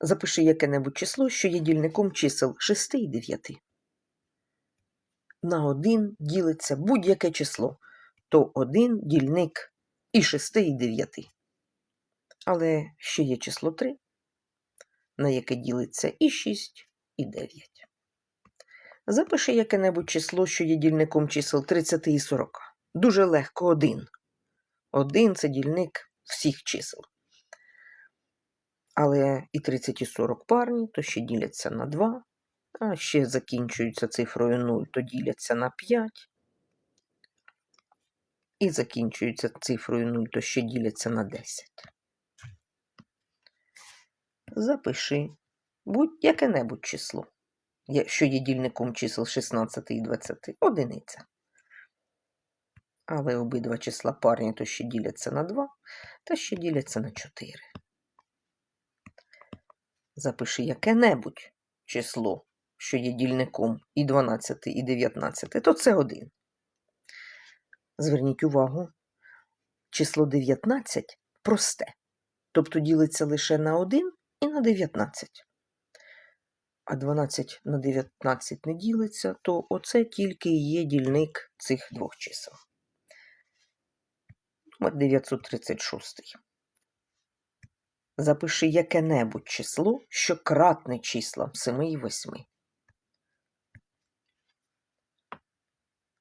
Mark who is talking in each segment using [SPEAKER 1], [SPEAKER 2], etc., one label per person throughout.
[SPEAKER 1] Запиши яке-небудь число, що є дільником чисел 6 і 9. На 1 ділиться будь-яке число, то 1 дільник і 6 і 9. Але ще є число 3, на яке ділиться і 6, і 9. Запиши яке-небудь число, що є дільником чисел 30 і 40. Дуже легко 1. 1 це дільник всіх чисел. Але і 30 і 40 парні, то ще діляться на 2, а ще закінчуються цифрою 0, то діляться на 5. І закінчуються цифрою 0, то ще діляться на 10. Запиши будь-яке-небудь число, є- що є дільником чисел 16 і 20, одиниця. Але обидва числа парні, то ще діляться на 2, та ще діляться на 4. Запиши яке-небудь число, що є дільником і 12, і 19, то це 1. Зверніть увагу, число 19 просте, тобто ділиться лише на 1 і на 19. А 12 на 19 не ділиться, то оце тільки є дільник цих двох чисел. Номер 936. Запиши яке-небудь число, що кратне числам 7 і 8.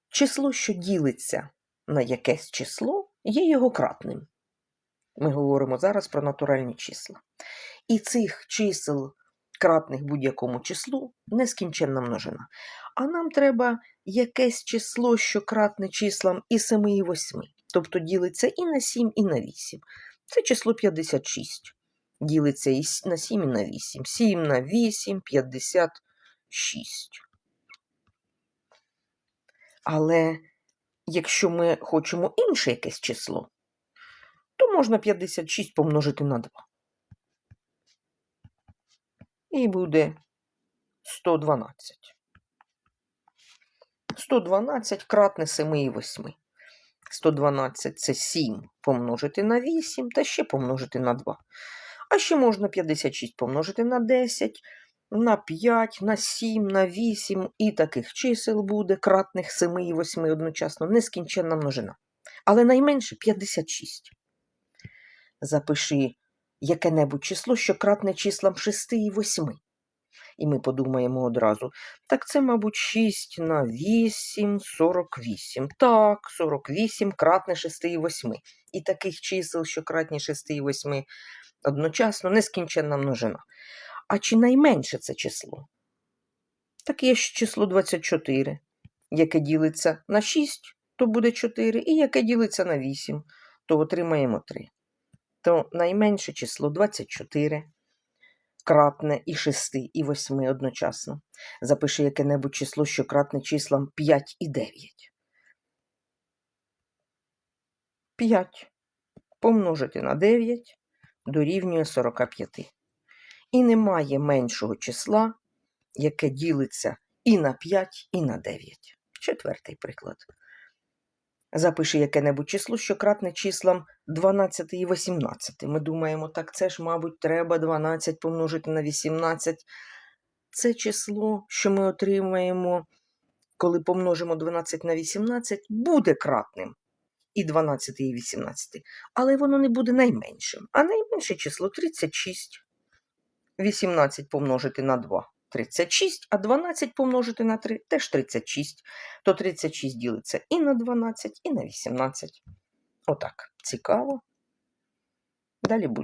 [SPEAKER 1] Число, що ділиться на якесь число, є його кратним. Ми говоримо зараз про натуральні числа. І цих чисел, кратних будь-якому числу, нескінченна множина. А нам треба якесь число, що кратне числам і 7, і 8. Тобто ділиться і на 7, і на 8. Це число 56. Ділиться і на 7, і на 8. 7 на 8, 56. Але якщо ми хочемо інше якесь число, то можна 56 помножити на 2. І буде 112. 112 кратне 7 і 8. 112 це 7 помножити на 8 та ще помножити на 2. А ще можна 56 помножити на 10, на 5, на 7, на 8 і таких чисел буде кратних 7 і 8 одночасно нескінченна множина. Але найменше 56. Запиши яке-небудь число, що кратне числам 6 і 8. І ми подумаємо одразу. Так це, мабуть, 6 на 8, 48. Так, 48 кратне 6 і 8. І таких чисел, що кратні 6 і 8 одночасно нескінченна множина. А чи найменше це число? Так є ще число 24, яке ділиться на 6, то буде 4, і яке ділиться на 8, то отримаємо 3. То найменше число 24, кратне і 6, і 8 одночасно. Запиши яке-небудь число, що кратне числам 5 і 9. 5 помножити на 9 дорівнює 45. І немає меншого числа, яке ділиться і на 5, і на 9. Четвертий приклад. Запиши яке-небудь число, що кратне числам 12 і 18. Ми думаємо, так це ж, мабуть, треба 12 помножити на 18. Це число, що ми отримаємо, коли помножимо 12 на 18, буде кратним. І 12, і 18. Але воно не буде найменшим. А найменше число 36. 18 помножити на 2 36, а 12 помножити на 3 теж 36. То 36 ділиться і на 12, і на 18. Отак. Цікаво. Далі буде.